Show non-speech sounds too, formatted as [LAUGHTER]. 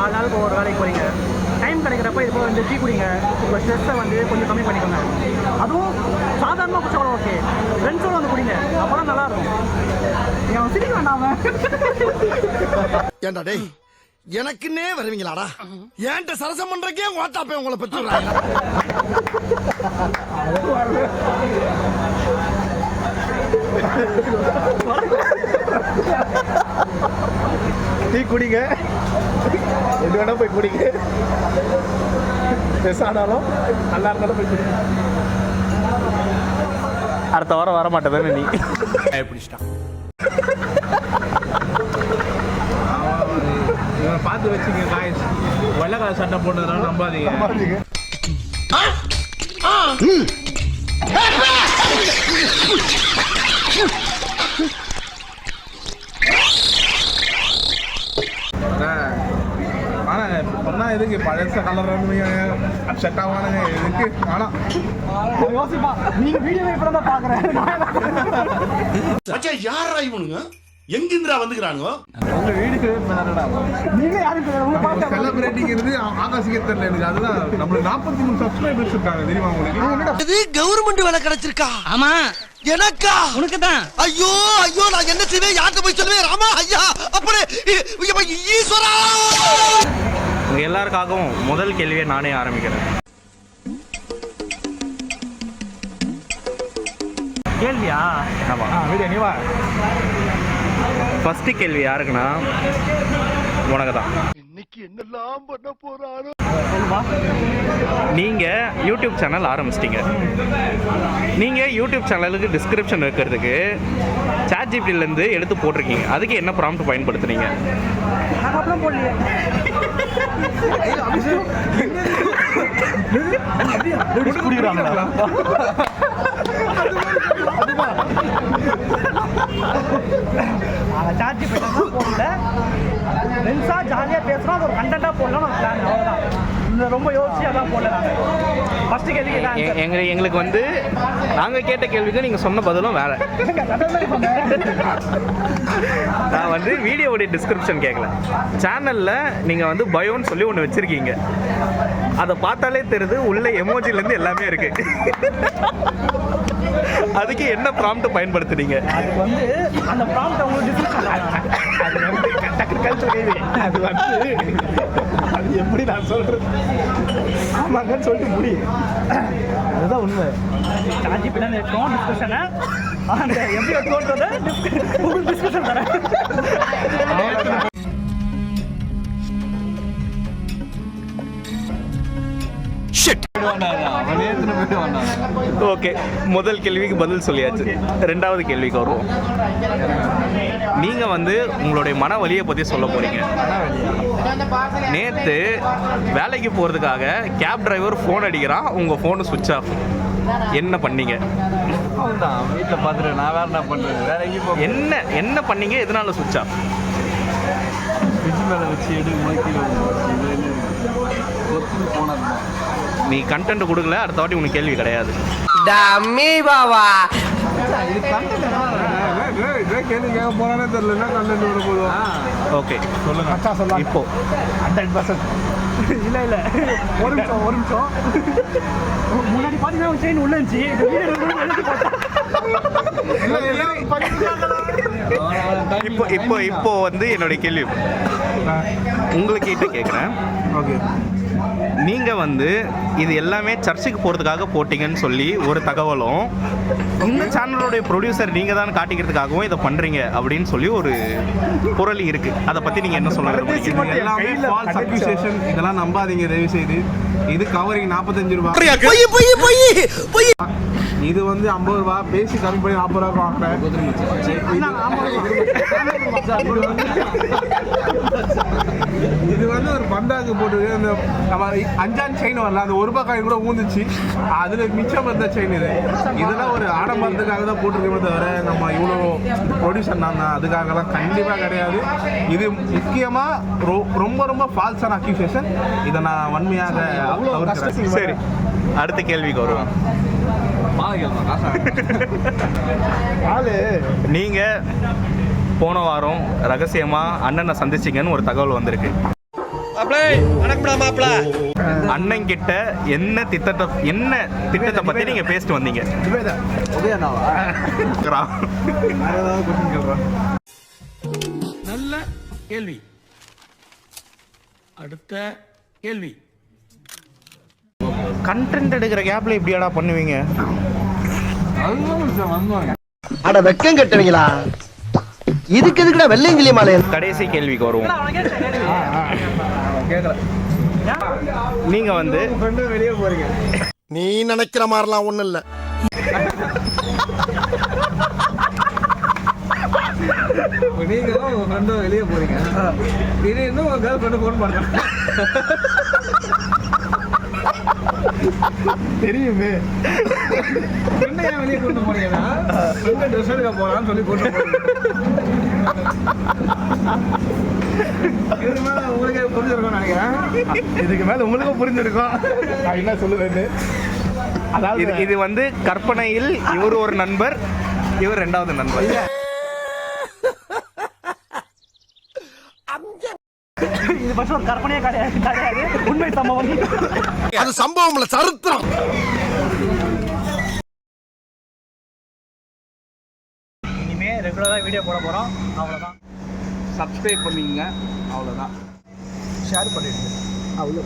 ஆறு நாளுக்கு ஒரு வேலைக்கு போகிறீங்க டைம் கிடைக்கிறப்ப இது போல் வந்து டீ குடிங்க. உங்கள் ஸ்ட்ரெஸ்ஸை வந்து கொஞ்சம் கம்மி பண்ணிக்கோங்க. அதுவும் சாதாரணமாக குடிச்சா கூட ஓகே ஃப்ரெண்ட்ஸோட வந்து குடிங்க. அப்போ தான் நல்லாயிருக்கும் நீங்கள் சிரிக்க வேண்டாம ஏண்டா டேய் எனக்குன்னே வருவீங்களாடா? ஏன்ட்ட சரசம் பண்றக்கே ஓட்டாப்பே உங்களை பெற்றுறாங்க டீ [LAUGHS] குடிங்க. எது வேணா போய் குடிங்க. பெஸ் ஆனாலும் நல்லா இருந்தாலும் போய் குடிங்க. அடுத்த வாரம் வர மாட்டேதானே நீ? இவனை பார்த்து வச்சுங்க காய்ஸ் வெள்ளக்கார சட்டை போட்டதுனால நம்பாதீங்க. ஆனா சொன்னா எதுக்கு பழச கலர் செட் ஆவானுங்க எதுக்கு ஆனா யோசிப்பா நீங்கள் வீடியோ இப்போ தான் பார்க்குறேன் மச்சான் யாரா இவனுங்க எங்கிந்திரா வந்துக்கிறானுங்க உங்க வீடு கிரியேட் பண்ணடா நீங்கள் யாரும் பார்த்து செலிபிரிட்டிங்கிறது ஆகாசிக்க தெரியல எனக்கு அதுதான் நம்மளுக்கு நாற்பத்தி மூணு சப்ஸ்கிரைபர்ஸ் இருக்காங்க தெரியுமா உங்களுக்கு இது கவர்மெண்ட் வேலை கிடைச்சிருக்கா ஆமா எனக்கா உனக்கு தான் ஐயோ ஐயோ நான் என்ன செய்வேன் யார்கிட்ட போய் சொல்லுவேன் ராமா ஐயா அப்படி ஈஸ்வரா உங்க எல்லாருக்காகவும் முதல் கேள்வியை நானே ஆரம்பிக்கிறேன். கேள்வியா? ஆமா. வீடியோ நீ வா. ஃபர்ஸ்ட் கேள்வி யாருக்குன்னா உனக்கு தான் இன்னைக்கு என்னெல்லாம் பண்ண போறாரோ நீங்க யூடியூப் சேனல் ஆரம்பிச்சிட்டீங்க. நீங்க யூடியூப் சேனலுக்கு டிஸ்கிரிப்ஷன் வைக்கிறதுக்கு சாட் இருந்து எடுத்து போட்டிருக்கீங்க அதுக்கு என்ன ப்ராம்ப்ட் பயன்படுத்துனீங்க நான் அப்படிலாம் போடலையே குடிக்கிறாங்களா சார்ஜ் பண்ணி போடல ஜாலியாக பேசுகிறோம் அது ஒரு கண்டென்ட்டாக போடலாம் நான் பிளான் அவ்வளோதான் ரொம்ப யோசிச்சு அதான் போடல நான் ஃபஸ்ட்டு கேள்வி எ- எங்க எங்களுக்கு வந்து நாங்க கேட்ட கேள்விக்கு நீங்க சொன்ன பதிலும் வேற. நான் வந்து வீடியோவுடைய டிஸ்கிரிப்ஷன் கேட்கல சேனல்ல நீங்க வந்து பயோன்னு சொல்லி ஒன்று வச்சிருக்கீங்க. அதை பார்த்தாலே தெரியுது உள்ள எமோஜில இருந்து எல்லாமே இருக்கு. அதுக்கு என்ன ப்ராம்ப்ட் பயன்படுத்துனீங்க? அதுக்கு வந்து அந்த ப்ராம்ப்ட் உங்களுக்கு அது வந்து அது எப்படி நான் சொல்றது? ஆமாங்கன்னு சொல்லிட்டு முடி. அதுதான் உண்மை. சார்ஜ் பண்ணி இருக்கோம். டிஸ்கஷனை அந்த எப்படி தோன்றதை உங்களுக்கு டிஸ்கஷன் தரேன் ஓகே முதல் கேள்விக்கு பதில் சொல்லியாச்சு. ரெண்டாவது கேள்விக்கு வருவோம். நீங்க வந்து உங்களுடைய மன வலியை பத்தி சொல்ல போறீங்க. நேத்து வேலைக்கு போறதுக்காக கேப் டிரைவர் ஃபோன் அடிக்கிறான். உங்க ஃபோனு சுவிட்ச் ஆஃப் என்ன பண்ணீங்க? அவ்வளோதான் வீட்டில் பார்த்துட்டு நான் வேற என்ன பண்ணுறது வேற எங்கேயும் போக என்ன என்ன பண்ணீங்க? எதனால சுவிட்ச் ஆஃப் ஃப்ரிட்ஜ் மேலே வச்சு எடு முளைக்கீழ போனது நீ கண்டென்ட் கொடுக்கல? அடுத்த வாட்டி உனக்கு கேள்வி கிடையாது. இது கண்டென்ட் இதே கேள்வி கேட்க போறானே தெரியல என்ன கண்டென்ட் வர போதும் ஓகே சொல்லுங்க. மச்சா சொல்லலாம் இப்போ ஹண்ட்ரட் பர்சன்ட் இல்லை இல்லை. ஒரு நிமிஷம் ஒரு நிமிஷம். முன்னாடி பார்த்தீங்கன்னா செயின் உள்ள இருந்துச்சு. இப்போ இப்போ இப்போ வந்து என்னுடைய கேள்வி. உங்கள்கிட்ட கேட்குறேன் ஓகே. நீங்கள் வந்து இது எல்லாமே சர்ச்சுக்கு போகிறதுக்காக போட்டிங்கன்னு சொல்லி ஒரு தகவலும் சேனலோடைய ப்ரொடியூசர் நீங்கள் தான் காட்டிக்கிறதுக்காகவும் இதை பண்ணுறீங்க அப்படின்னு சொல்லி ஒரு பொருள் இருக்குது அதை பற்றி நீங்கள் என்ன சொல்ல விரும்புறீங்க? இது எல்லாமே ஃபால்ஸ் அக்யூசேஷன் இதெல்லாம் நம்பாதீங்க தயவு செய்து இது கவரிங் நாற்பத்தஞ்சு ரூபா பொய் பொய் பொய்! பொய் இது வந்து ஐம்பது ரூபா. பேசி கம்மி பண்ணி நாற்பது ரூபா வாங்குறேன். இது வந்து ஒரு பந்தாக்கு போட்டு அந்த நம்ம அஞ்சான் செயின் வரல. அந்த ஒரு ரூபாய் காயின் கூட ஊந்துச்சு. அதுல மிச்சம் இருந்த செயின் இது. இதெல்லாம் ஒரு ஆடம்பரத்துக்காக தான் போட்டிருக்கோமே தவிர நம்ம இவ்வளோ ப்ரொடியூசர் நான் அதுக்காகலாம் கண்டிப்பாக கிடையாது. இது முக்கியமா ரொ- ரொம்ப ரொம்ப ஃபால்ஸான அக்யூசேஷன் இதை நான் வன்மையாக. சரி. அடுத்த கேள்விக்கு வருவோம். [LAUGHS] நீங்கள் போன வாரம் ரகசியமாக அண்ணனை சந்திச்சிங்கன்னு ஒரு தகவல் வந்திருக்கு. அண்ணன் கிட்ட என்ன திட்டத்தை என்ன திட்டத்தை பத்தி நீங்க பேசிட்டு வந்தீங்க? நல்ல கேள்வி. அடுத்த கேள்வி. கண்டென்ட் எடுக்கிற கேப்ல இப்படியாடா பண்ணுவீங்க? அட வெக்கம் கட்டுவீங்களா? இதுக்கு எதுக்குடா வெள்ளையங்கிலி மாலை? கடைசி கேள்விக்கு வருவோம். நீங்க வந்து வெளியே போறீங்க நீ நினைக்கிற மாதிரிலாம் ஒண்ணும் இல்ல. நீங்க உங்க ஃப்ரெண்டு வெளியே போறீங்க. இது இன்னும் உங்க கேர்ள் ஃப்ரெண்டு ஃபோன் பண்ணுறேன் தெரியுமே. ஃப்ரெண்டை ஏன் வெளியே கூட்டு போறீங்கன்னா ஃப்ரெண்டு ட்ரெஸ் எடுக்க போறான்னு சொல்லி இதுக்கு மேல உங்களுக்கே புரிஞ்சிருக்கும்னு நினைக்கிறேன். இதுக்கு மேல உங்களுக்கும் புரிஞ்சிருக்கும். நான் என்ன சொல்லுவேன்னு? அதாவது இது இது வந்து கற்பனையில் இவர் ஒரு நண்பர் இவர் ரெண்டாவது நண்பர். இது ஃபர்ஸ்ட் ஒரு கற்பனையே கிடையாது கிடையாது. உண்மை சம்பவம். அது சம்பவம் இல்ல சரித்திரம். இனிமே ரெகுலராக வீடியோ போட போகிறோம் அவ்வளோதான் சப்ஸ்கிரைப் பண்ணிக்கங்க. அவ்வளோதான் ஷேர் பண்ணிடுங்க. அவ்வளோ